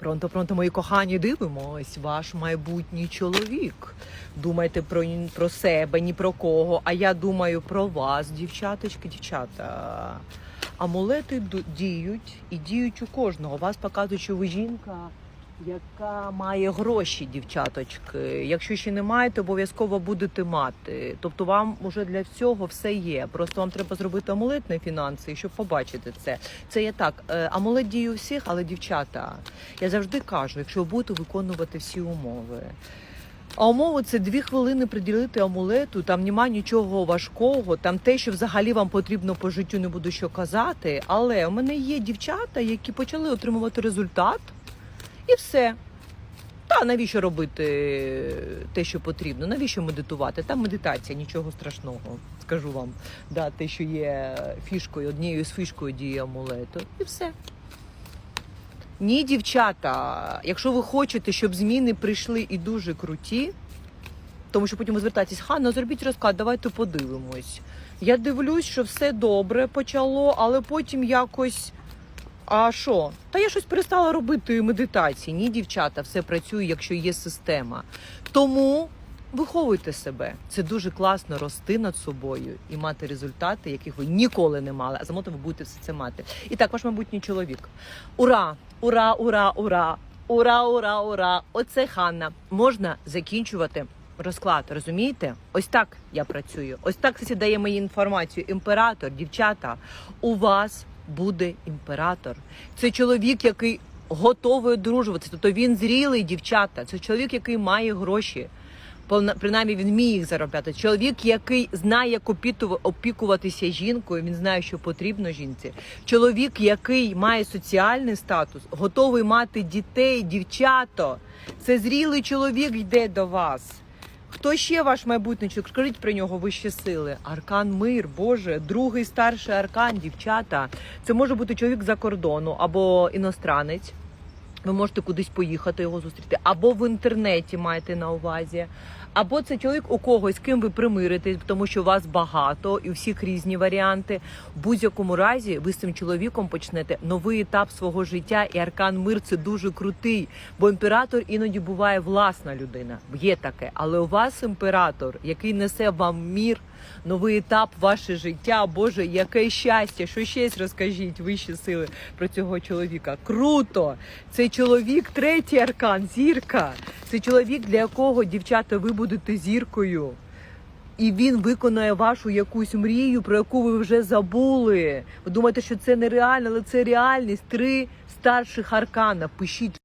Пронто, пронто, мої кохані, дивимось. Ваш майбутній чоловік. Думайте про, про себе, ні про кого. А я думаю про вас, дівчаточки, дівчата. Амулети діють і діють у кожного. Вас показують, що ви жінка, яка має гроші, дівчаточки. Якщо ще не маєте, обов'язково будете мати. Тобто вам уже для всього все є. Просто вам треба зробити амулет на фінанси, щоб побачити це. Це є так. е, Амулет діє у всіх, але дівчата, я завжди кажу, якщо будете виконувати всі умови. А умови це дві хвилини приділити амулету, там нема нічого важкого, там те, що взагалі вам потрібно по життю, не буду що казати. Але у мене є дівчата, які почали отримувати результат, і все. Та навіщо робити те, що потрібно? Навіщо медитувати? Там медитація, нічого страшного, скажу вам. Да, те, що є фішкою, однією з фішкою дії амулету, і все. Ні, дівчата, якщо ви хочете, щоб зміни прийшли і дуже круті, тому що потім ви звертаєтесь, Ханна, зробіть розклад, давайте подивимось. Я дивлюсь, що все добре почало, але потім якось. А що? Та я щось перестала робити медитації. Ні, дівчата, все працює, якщо є система. Тому виховуйте себе. Це дуже класно рости над собою і мати результати, яких ви ніколи не мали. А замоту ви будете все це мати. І так, ваш майбутній чоловік. Ура! Ура, ура, ура! Ура, ура, ура! Оце Ханна. Можна закінчувати розклад, розумієте? Ось так я працюю. Ось так це дає мені інформацію. Імператор, дівчата, у вас буде імператор. Це чоловік, який готовий одружуватися. Тобто він зрілий, дівчата. Це чоловік, який має гроші. Принаймні він вміє їх заробляти. Чоловік, який знає, як опікуватися жінкою, він знає, що потрібно жінці. Чоловік, який має соціальний статус, готовий мати дітей, дівчато. Це зрілий чоловік йде до вас. Хто ще ваш майбутній чоловік? Скажіть про нього вищі сили. Аркан мир, Боже, другий старший аркан, дівчата. Це може бути чоловік за кордону або іностранець. Ви можете кудись поїхати його зустріти, або в інтернеті маєте на увазі, або це чоловік у когось, з ким ви примиритесь, тому що вас багато і всіх різні варіанти. В будь-якому разі ви з цим чоловіком почнете новий етап свого життя, і аркан мир це дуже крутий. Бо імператор іноді буває власна людина. Є таке, але у вас імператор, який несе вам мір. Новий етап ваше життя, Боже, яке щастя! Що ще розкажіть вищі сили про цього чоловіка? Круто! Цей чоловік, третій аркан, зірка. Це чоловік, для якого дівчата ви будете зіркою. І він виконає вашу якусь мрію, про яку ви вже забули. Ви думаєте, що це нереально, але це реальність. Три старших аркана. Пишіть.